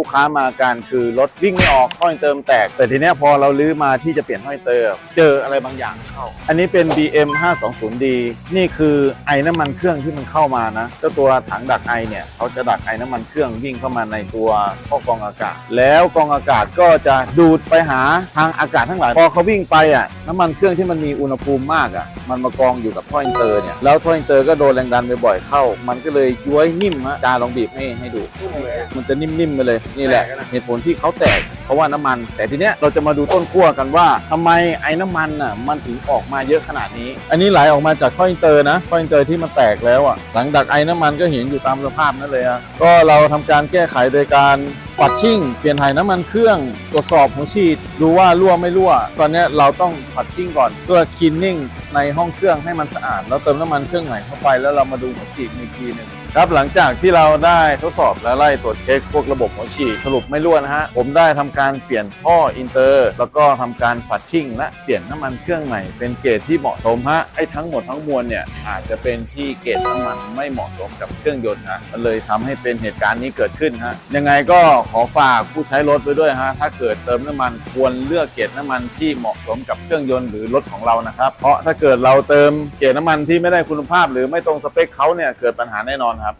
ลูกค้ามาการคือรถวิ่งไม่ออกท่ออินเตอร์มันแตก แต่ทีเนี้ยพอเราลื้อมาที่จะเปลี่ยนท่ออินเตอร์เจออะไรบางอย่างเข้า อันนี้เป็น BM 520D นี่คือไอ้น้ำมันเครื่องที่มันเข้ามานะเจ้าตัวถังดักไอเนี่ยเขาจะดักไอน้ำมันเครื่องวิ่งเข้ามาในตัวท่อกรองอากาศ แล้วกรองอากาศก็จะดูดไปหาทางอากาศทั้งหลายพอเขาวิ่งไปอะน้ำมันเครื่องที่มันมีอุณหภูมิมากอะมันมากองอยู่กับท่ออินเตอร์เนี่ยแล้วท่ออินเตอร์ก็โดนแรงดันบ่อยๆเข้า มันก็เลยย้วยนิ่มฮะจาลองบีบให้ให้ดูมันจะนิ่มๆไปเลยนี่แหละ เหตุผลที่เขาแตกเพราะว่าน้ำมัน แต่ทีเนี้ยเราจะมาดูต้นขั้วกันว่าทำไมไอ้น้ำมันอะมันถึงออกมาเยอะขนาดนี้ อันนี้ไหลออกมาจากท่ออินเตอร์นะท่ออินเตอร์ที่มันแตกแล้วอะหลังดักไอ้น้ำมันก็เห็นอยู่ตามสภาพนั่นเลยอะก็เราทำการแก้ไขโดยการปัดชิ่ง เปลี่ยนถ่ายน้ำมันเครื่องตรวจสอบหัวฉีดดูว่ารั่วไม่รั่ว ตอนเนี้ยเราต้องปัดชิ่งก่อนเพื่อคลีนนิ่งในห้องเครื่องให้มันสะอาดแล้วเติมน้ำมันเครื่องใหม่เข้าไปแล้วเรามาดูหัวฉีดอีกทีหนึง ครับหลังจากที่เราได้ทดสอบและไล่ตรวจเช็คพวกระบบหัวฉีดสรุปไม่รั่วนะฮะ ผมได้ทำการเปลี่ยนท่ออินเตอร์ แล้วก็ทำการฝัดชิ่ง และเปลี่ยนน้ำมันเครื่องใหม่เป็นเกรดที่เหมาะสมฮะไอ้ทั้งหมดทั้งมวลเนี่ยอาจจะเป็นที่เกรดน้ำมันไม่เหมาะสมกับเครื่องยนต์ฮะมันเลยทำให้เป็นเหตุการณ์นี้เกิดขึ้นฮะยังไงก็ขอฝากผู้ใช้รถไปด้วยฮะถ้าเกิดเติมน้ำมันควรเลือกเกรดน้ำมันที่เหมาะสมกับเครื่องยนต์หรือรถของเรานะครับเพราะถ้าเกิดเราเติมเกรดน้ำมันที่ไม่ได้คุณภาพ หรือไม่ตรงสเปคเขาเนี่ยเกิดปัญหาแน่นอนครับ